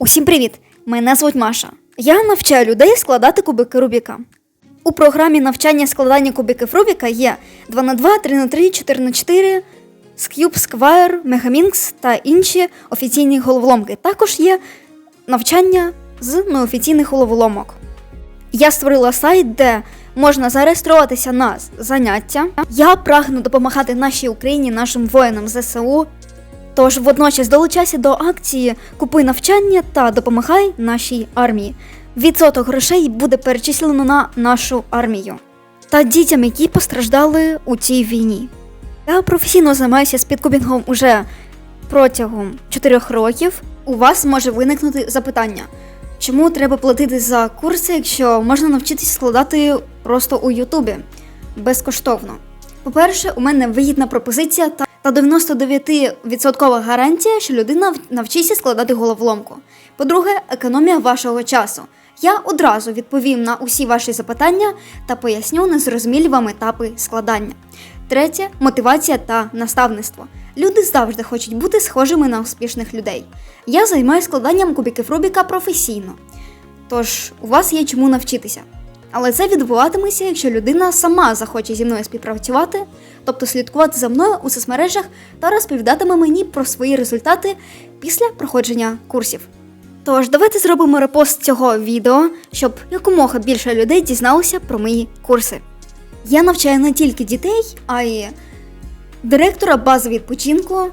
Усім привіт! Мене звуть Маша. Я навчаю людей складати кубики Рубіка. У програмі навчання складання кубиків Рубіка є 2х2, 3х3, 4х4, Scube, Square, Megaminx та інші офіційні головоломки. Також є навчання з неофіційних головоломок. Я створила сайт, де можна зареєструватися на заняття. Я прагну допомагати нашій Україні, нашим воїнам ЗСУ. Тож водночас долучайся до акції Купуй навчання та допомагай нашій армії. Відсоток грошей буде перечислено на нашу армію та дітям, які постраждали у цій війні. Я професійно займаюся спідкубінгом уже протягом 4 років. У вас може виникнути запитання, чому треба платити за курси, якщо можна навчитись складати просто у Ютубі безкоштовно. По-перше, у мене вигідна пропозиція та та 99% гарантія, що людина навчиться складати головоломку. По-друге, економія вашого часу. Я одразу відповім на усі ваші запитання та поясню незрозумілі вам етапи складання. Третє мотивація та наставництво. Люди завжди хочуть бути схожими на успішних людей. Я займаюся складанням кубиків Рубіка професійно. Тож у вас є чому навчитися. Але це відбуватиметься, якщо людина сама захоче зі мною співпрацювати, тобто слідкувати за мною у соцмережах та розповідатиме мені про свої результати після проходження курсів. Тож давайте зробимо репост цього відео, щоб якомога більше людей дізналося про мої курси. Я навчаю не тільки дітей, а й директора бази відпочинку.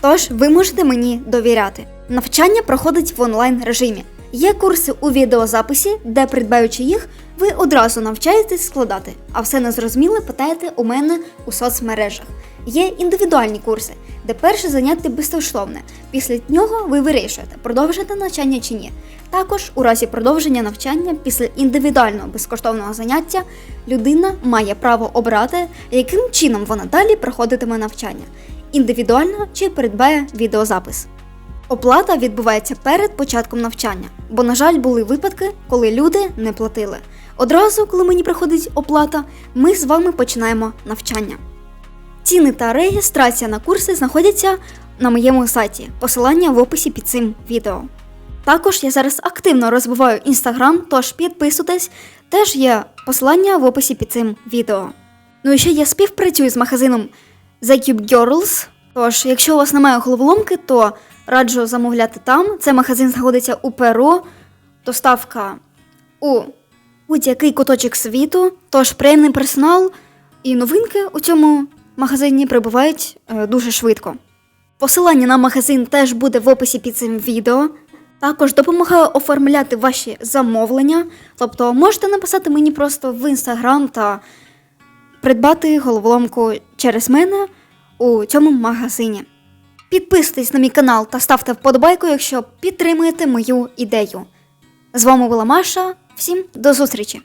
Тож ви можете мені довіряти. Навчання проходить в онлайн режимі. Є курси у відеозаписі, де придбаючи їх, ви одразу навчаєтесь складати, а все незрозуміле питаєте у мене у соцмережах. Є індивідуальні курси, де перше заняття безкоштовне. Після нього ви вирішуєте, продовжити навчання чи ні. Також, у разі продовження навчання після індивідуального безкоштовного заняття, людина має право обрати, яким чином вона далі проходитиме навчання індивідуально чи придбає відеозапис. Оплата відбувається перед початком навчання, бо, на жаль, були випадки, коли люди не платили. Одразу, коли мені приходить оплата, ми з вами починаємо навчання. Ціни та реєстрація на курси знаходяться на моєму сайті. Посилання в описі під цим відео. Також я зараз активно розвиваю інстаграм, тож підписуйтесь, теж є посилання в описі під цим відео. Ну і ще я співпрацюю з магазином The Cube Girls. Тож, якщо у вас немає головоломки, то раджу замовляти там. Це магазин знаходиться у Перу, доставка у будь-який куточок світу. Тож приємний персонал і новинки у цьому магазині прибувають е, дуже швидко. Посилання на магазин теж буде в описі під цим відео. Також допомагаю оформляти ваші замовлення, тобто можете написати мені просто в інстаграм та придбати головоломку через мене у цьому магазині. Підписуйтесь на мій канал та ставте вподобайку, якщо підтримуєте мою ідею. З вами була Маша. Всім до зустрічі!